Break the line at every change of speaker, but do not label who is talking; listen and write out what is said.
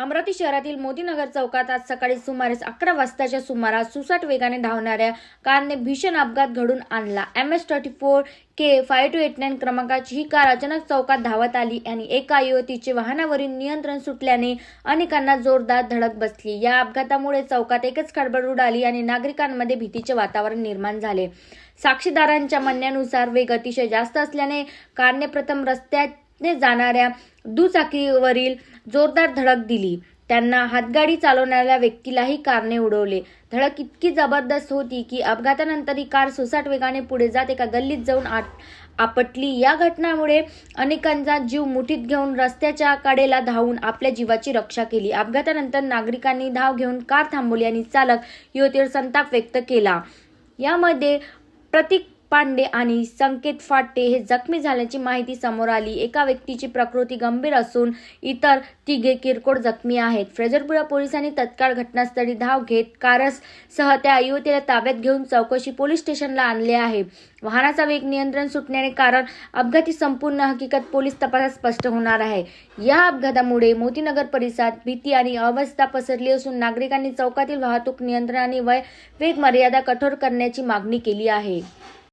अमरावती शहरातील मोदीनगर चौकात आज सकाळी सुमारे अकरा वाजताच्या सुमारास सुसाट वेगाने धावणाऱ्या कारने भीषण अपघात घडून आणला. M S thirty four K five two eight nine क्रमांकाची ही कार अचानक चौकात धावत आली आणि एका युवतीचे वाहनावरील नियंत्रण सुटल्याने अनेकांना जोरदार धडक बसली. या अपघातामुळे चौकात एकच खडबड उडाली आणि नागरिकांमध्ये भीतीचे वातावरण निर्माण झाले. साक्षीदारांच्या म्हणण्यानुसार वेग अतिशय जास्त असल्याने कारने प्रथम रस्त्यात ने जाणाऱ्या दुचाकीवरील जोरदार धडक दिली. त्यांना हातगाडी चालवणाऱ्या व्यक्तीलाही कारने उडवले. धडक इतकी जबरदस्त होती की अपघातानंतर ही कार सुसाट वेगाने पुढे जात एका गल्लीत जाऊन आट आपटली. या घटनामुळे अनेकांचा जीव मुठीत घेऊन रस्त्याच्या कडेला धावून आपल्या जीवाची रक्षा केली. अपघातानंतर नागरिकांनी धाव घेऊन कार थांबवली आणि चालक युवतीवर संताप व्यक्त केला. यामध्ये प्रतीक पांडे आणि संकेत फाटे हे जखमी झाल्याची माहिती समोर आली. एका व्यक्तीची प्रकृती गंभीर असून इतर तिघे किरकोळ जखमी आहेत. फ्रेजरपुरा पोलिसांनी तत्काळ घटनास्थळी धाव घेत कारस सह त्या युवतीला ताब्यात घेऊन चौकशी पोलीस स्टेशनला आणले आहे. वाहनाचा वेग नियंत्रण सुटण्याने कारण अपघाती संपूर्ण हकीकत पोलीस तपासात स्पष्ट होणार आहे. या अपघातामुळे मोतीनगर परिसरात भीती आणि अवस्था पसरली असून नागरिकांनी चौकातील वाहतूक नियंत्रण आणि वय वेग मर्यादा कठोर करण्याची मागणी केली आहे.